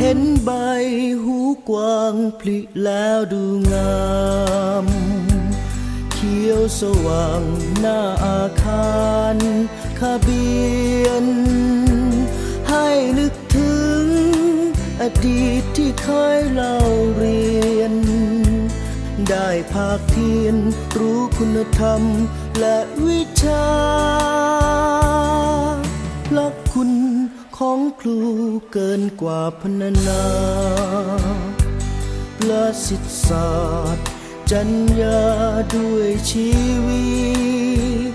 เห็นใบหูกว้างพลิแล้วดูงาม เขียวสว่างหน้าอาคารคาเบียน ให้นึกถึงอดีตที่เคยเล่าเรียน ได้ภาคเพียนรู้คุณธรรมและวิชาพระ คุณของครูเกินกว่าพรรณนาประสิทธิศาสตร์จัญญาด้วยชีวิต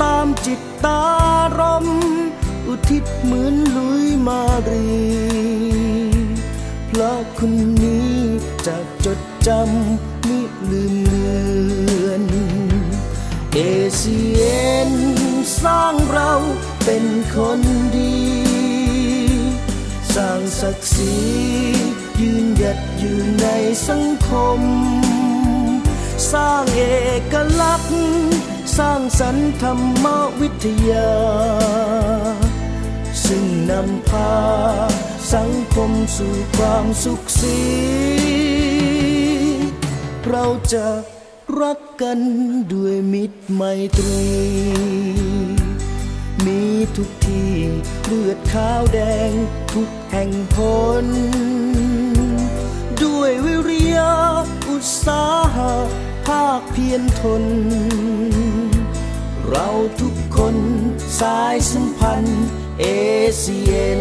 ตามจิตตารม์อุทิศเหมือนลุยมารี พระคุณนี้จะจดจำมิลืมเลือน เอเซียนสร้างเราเป็นคนด สร้างศักดิ์ศรียืนหยัดอยู่ในสังคม สร้างเอกลักษณ์ สร้างสรรค์ธรรมวิทยา ซึ่งนำพา สังคมสู่ความสุขสีเราจะรักกันด้วยมิตรไมตรีมี ทุกที่เลือดขาวแดงทุกแห่งพลด้วยวิริยะอุตสาหะภาคเพียรทน เราทุกคนสายสัมพันธ์เอเซียน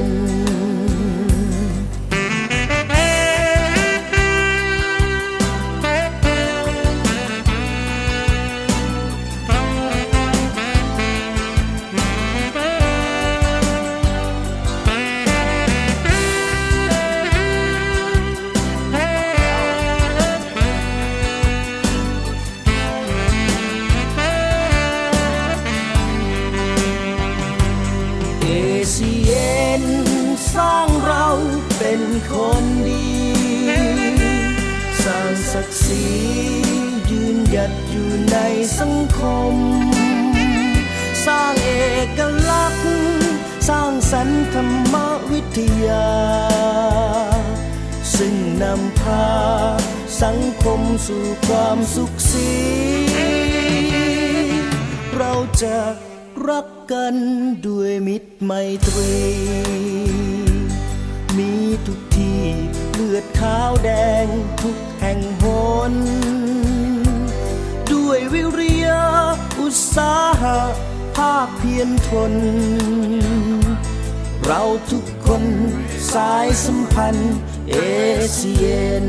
สร้างเราเป็นคนดี สร้างศักดิ์ศรียืนหยัดอยู่ในสังคม สร้างเอกลักษณ์ สร้างสรรค์ธรรมวิทยา ซึ่งนำพาสังคมสู่ความสุขสีเราจะรักกันด้วยมิตรไมตรีมี ทุกที่เลือดขาวแดงทุกแห่งหน ด้วยวิริยะอุตสาหะภาคเพียรทน เราทุกคนสายสัมพันธ์เอเชียน